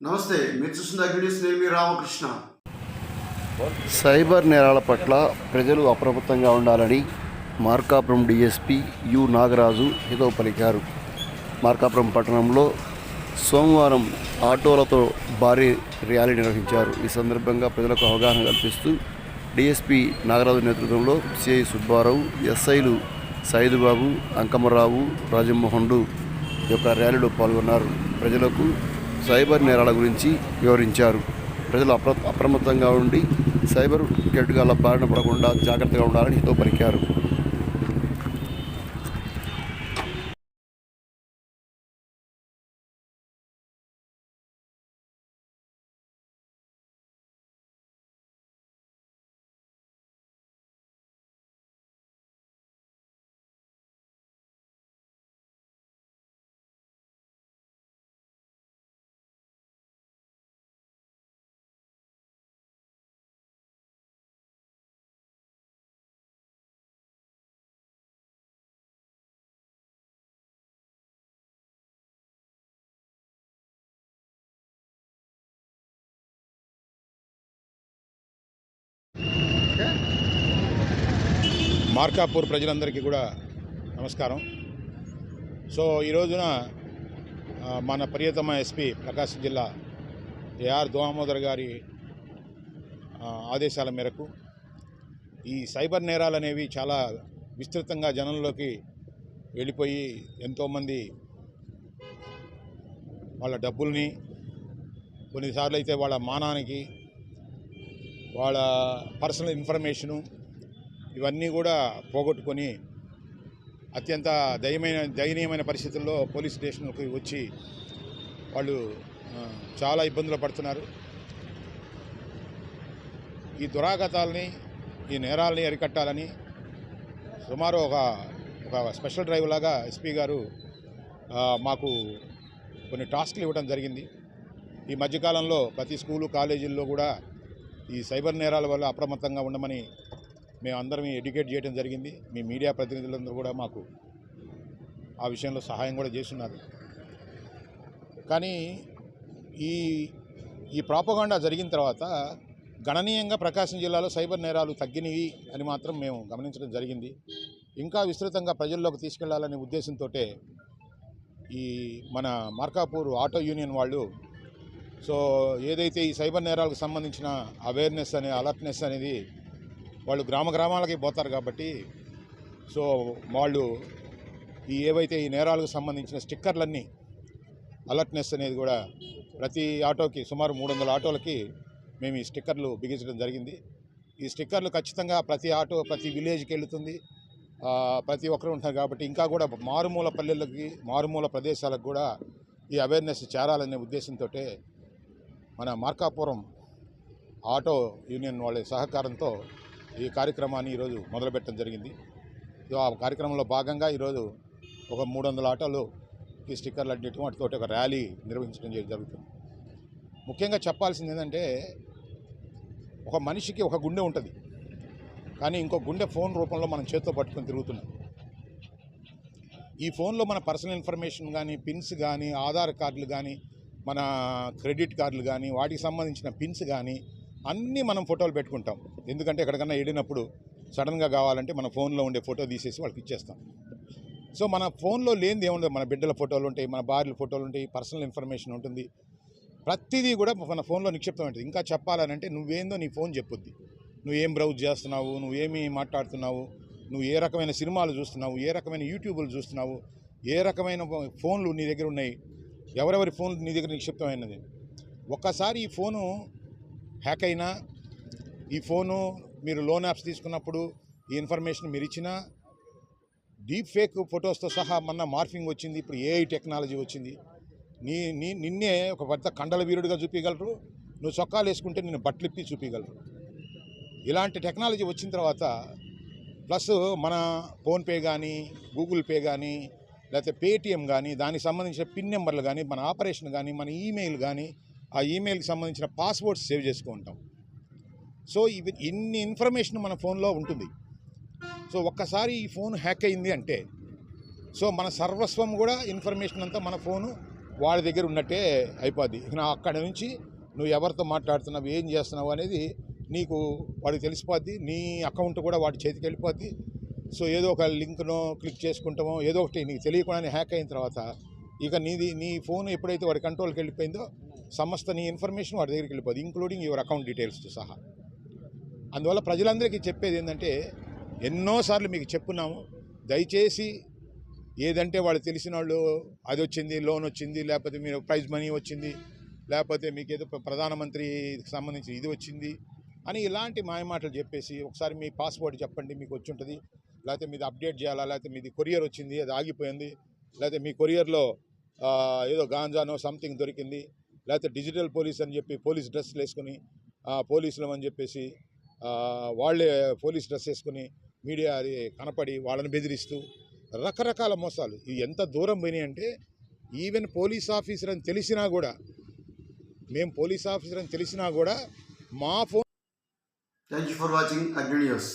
నమస్తే మీరు చూస్తున్న అగ్నిస్ నేను మీ రామకృష్ణ. సైబర్ నేరాల పట్ల ప్రజలు అప్రమత్తంగా ఉండాలని మార్కాపురం డీఎస్పీ యు నాగరాజు హితవు పలికారు. మార్కాపురం పట్టణంలో సోమవారం ఆటోలతో భారీ ర్యాలీ నిర్వహించారు. ఈ సందర్భంగా ప్రజలకు అవగాహన కల్పిస్తూ డీఎస్పీ నాగరాజు నేతృత్వంలో సిఐ సుబ్బారావు ఎస్ఐలు సైదుబాబు అంకమరావు రాజమోహన్లు యొక్క ర్యాలీలో పాల్గొన్నారు. ప్రజలకు సైబర్ నేరాల గురించి వివరించారు. ప్రజలు అప్ర అప్రమత్తంగా ఉండి సైబర్ కెట్టుగాల బారిన పడకుండా జాగ్రత్తగా ఉండాలని హితో పలికారు. మార్కాపూర్ ప్రజలందరికీ కూడా నమస్కారం. సో ఈ రోజున మన ప్రియతమ ఎస్పీ ప్రకాశం జిల్లా ఏఆర్ దోమోదర్ గారి ఆదేశాల మేరకు ఈ సైబర్ నేరాలు అనేవి చాలా విస్తృతంగా జనంలోకి వెళ్ళిపోయి ఎంతోమంది వాళ్ళ డబ్బుల్ని కొన్నిసార్లు అయితే వాళ్ళ మానానికి వాళ్ళ పర్సనల్ ఇన్ఫర్మేషను ఇవన్నీ కూడా పోగొట్టుకొని అత్యంత దయమైన దయనీయమైన పరిస్థితుల్లో పోలీస్ స్టేషన్కి వచ్చి వాళ్ళు చాలా ఇబ్బందులు పడుతున్నారు. ఈ దురాగతాలని ఈ నేరాలని అరికట్టాలని సుమారు ఒక ఒక స్పెషల్ డ్రైవ్ లాగా ఎస్పీ గారు మాకు కొన్ని టాస్క్లు ఇవ్వడం జరిగింది. ఈ మధ్యకాలంలో ప్రతి స్కూలు కాలేజీల్లో కూడా ఈ సైబర్ నేరాల వల్ల అప్రమత్తంగా ఉండమని మేమందరం ఎడ్యుకేట్ చేయడం జరిగింది. మీ మీడియా ప్రతినిధులందరూ కూడా మాకు ఆ విషయంలో సహాయం కూడా చేస్తున్నారు. కానీ ఈ ఈ ప్రాపగాండా జరిగిన తర్వాత గణనీయంగా ప్రకాశం జిల్లాలో సైబర్ నేరాలు తగ్గినవి అని మాత్రం మేము గమనించడం జరిగింది. ఇంకా విస్తృతంగా ప్రజల్లోకి తీసుకెళ్ళాలనే ఉద్దేశంతో ఈ మన మార్కాపూర్ ఆటో యూనియన్ వాళ్ళు సో ఏదైతే ఈ సైబర్ నేరాలకు సంబంధించిన అవేర్నెస్ అనే అలర్ట్నెస్ అనేది వాళ్ళు గ్రామ గ్రామాలకి పోతారు కాబట్టి సో వాళ్ళు ఈ ఏవైతే ఈ నేరాలకు సంబంధించిన స్టిక్కర్లన్నీ అలర్ట్నెస్ అనేది కూడా ప్రతి ఆటోకి సుమారు మూడు వందల ఆటోలకి మేము ఈ స్టిక్కర్లు బిగించడం జరిగింది. ఈ స్టిక్కర్లు ఖచ్చితంగా ప్రతి ఆటో ప్రతి విలేజ్కి వెళుతుంది. ప్రతి ఒక్కరు ఉంటారు కాబట్టి ఇంకా కూడా మారుమూల పల్లెలకి మారుమూల ప్రదేశాలకు కూడా ఈ అవేర్నెస్ చేరాలనే ఉద్దేశంతో మన మార్కాపురం ఆటో యూనియన్ వాళ్ళ సహకారంతో ఈ కార్యక్రమాన్ని ఈరోజు మొదలుపెట్టడం జరిగింది. సో ఆ కార్యక్రమంలో భాగంగా ఈరోజు ఒక మూడు వందల ఆటోలు ఈ స్టిక్కర్లు అన్నిటి వాటితోటి ఒక ర్యాలీ నిర్వహించడం జరుగుతుంది. ముఖ్యంగా చెప్పాల్సింది ఏంటంటే ఒక మనిషికి ఒక గుండె ఉంటుంది. కానీ ఇంకో గుండె ఫోన్ రూపంలో మనం చేతితో పట్టుకొని తిరుగుతున్నాం. ఈ ఫోన్లో మన పర్సనల్ ఇన్ఫర్మేషన్ కానీ పిన్స్ కానీ ఆధార్ కార్డులు కానీ మన క్రెడిట్ కార్డులు కానీ వాటికి సంబంధించిన పిన్స్ కానీ అన్నీ మనం ఫోటోలు పెట్టుకుంటాం. ఎందుకంటే ఎక్కడికన్నా వెళ్ళినప్పుడు సడన్గా కావాలంటే మన ఫోన్లో ఉండే ఫోటో తీసేసి వాళ్ళకి ఇచ్చేస్తాం. సో మన ఫోన్లో లేనిది ఏముండదు. మన బిడ్డల ఫోటోలు ఉంటాయి మన భార్యల ఫోటోలు ఉంటాయి పర్సనల్ ఇన్ఫర్మేషన్ ఉంటుంది. ప్రతిదీ కూడా మన ఫోన్లో నిక్షిప్తం ఉంటుంది ఇంకా చెప్పాలనంటే నువ్వేందో నీ ఫోన్ చెప్పుద్ది. నువ్వు ఏం బ్రౌజ్ చేస్తున్నావు నువ్వేమి మాట్లాడుతున్నావు నువ్వు ఏ రకమైన సినిమాలు చూస్తున్నావు ఏ రకమైన యూట్యూబ్లు చూస్తున్నావు ఏ రకమైన ఫోన్లు నీ దగ్గర ఉన్నాయి ఎవరెవరి ఫోన్ నీ దగ్గర నిక్షిప్తమైనది ఒక్కసారి ఈ ఫోను హ్యాక్ అయినా ఈ ఫోను మీరు లోన్ యాప్స్ తీసుకున్నప్పుడు ఈ ఇన్ఫర్మేషన్ మీరు ఇచ్చినా డీప్ ఫేక్ ఫొటోస్తో సహా మొన్న మార్ఫింగ్ వచ్చింది ఇప్పుడు ఏఐ టెక్నాలజీ వచ్చింది. నీ నీ నిన్నే ఒక పెద్ద కండల వీరుడిగా చూపించగలరు నువ్వు చొక్కాలు వేసుకుంటే నేను బట్టలిప్పి చూపించగలరు ఇలాంటి టెక్నాలజీ వచ్చిన తర్వాత ప్లస్ మన ఫోన్పే కానీ గూగుల్ పే కానీ లేకపోతే పేటిఎం కానీ దానికి సంబంధించిన పిన్ నెంబర్లు కానీ మన ఆపరేషన్ కానీ మన ఈమెయిల్ కానీ ఆ ఈమెయిల్కి సంబంధించిన పాస్వర్డ్స్ సేవ్ చేసుకుంటాం సో ఇవి ఇన్ని ఇన్ఫర్మేషన్ మన ఫోన్లో ఉంటుంది. సో ఒక్కసారి ఈ ఫోన్ హ్యాక్ అయింది అంటే సో మన సర్వస్వం కూడా ఇన్ఫర్మేషన్ అంతా మన ఫోను వాళ్ళ దగ్గర ఉన్నట్టే అయిపోద్ది. ఇక నా అక్కడి నుంచి నువ్వు ఎవరితో మాట్లాడుతున్నావు ఏం చేస్తున్నావు అనేది నీకు వాడికి తెలిసిపోద్ది నీ అకౌంట్ కూడా వాడి చేతికి వెళ్ళిపోద్ది. సో ఏదో ఒక లింక్నో క్లిక్ చేసుకుంటామో ఏదో ఒకటి నీకు తెలియకుండానే హ్యాక్ అయిన తర్వాత ఇక నీది నీ ఫోన్ ఎప్పుడైతే వాడి కంట్రోల్కి వెళ్ళిపోయిందో సమస్త నీ ఇన్ఫర్మేషన్ వాడి దగ్గరికి వెళ్ళిపోదు ఇంక్లూడింగ్ యువర్ అకౌంట్ డీటెయిల్స్తో సహా. అందువల్ల ప్రజలందరికీ చెప్పేది ఏంటంటే ఎన్నోసార్లు మీకు చెప్పున్నాము దయచేసి ఏదంటే వాళ్ళు తెలిసిన వాళ్ళు అది వచ్చింది లోన్ వచ్చింది లేకపోతే మీరు ప్రైజ్ మనీ వచ్చింది లేకపోతే మీకు ఏదో ప్రధానమంత్రికి సంబంధించి ఇది వచ్చింది అని ఇలాంటి మాయమాటలు చెప్పేసి ఒకసారి మీ పాస్వర్డ్ చెప్పండి మీకు వచ్చి ఉంటుంది. లేకపోతే మీది అప్డేట్ చేయాలా? లేకపోతే మీది కొరియర్ వచ్చింది అది ఆగిపోయింది. లేకపోతే మీ కొరియర్లో ఏదో గాంజానో సంథింగ్ దొరికింది. లేకపోతే డిజిటల్ పోలీస్ అని చెప్పి పోలీస్ డ్రెస్లు వేసుకుని పోలీసులం పోలీసులు అని చెప్పేసి వాళ్ళే పోలీస్ డ్రెస్ వేసుకుని మీడియా అది కనపడి వాళ్ళని బెదిరిస్తూ రకరకాల మోసాలు. ఇవి ఎంత దూరం పోయినాయి అంటే ఈవెన్ పోలీస్ ఆఫీసర్ అని తెలిసినా కూడా మేము పోలీస్ ఆఫీసర్ అని తెలిసినా కూడా మా phone thank you for watching Agni news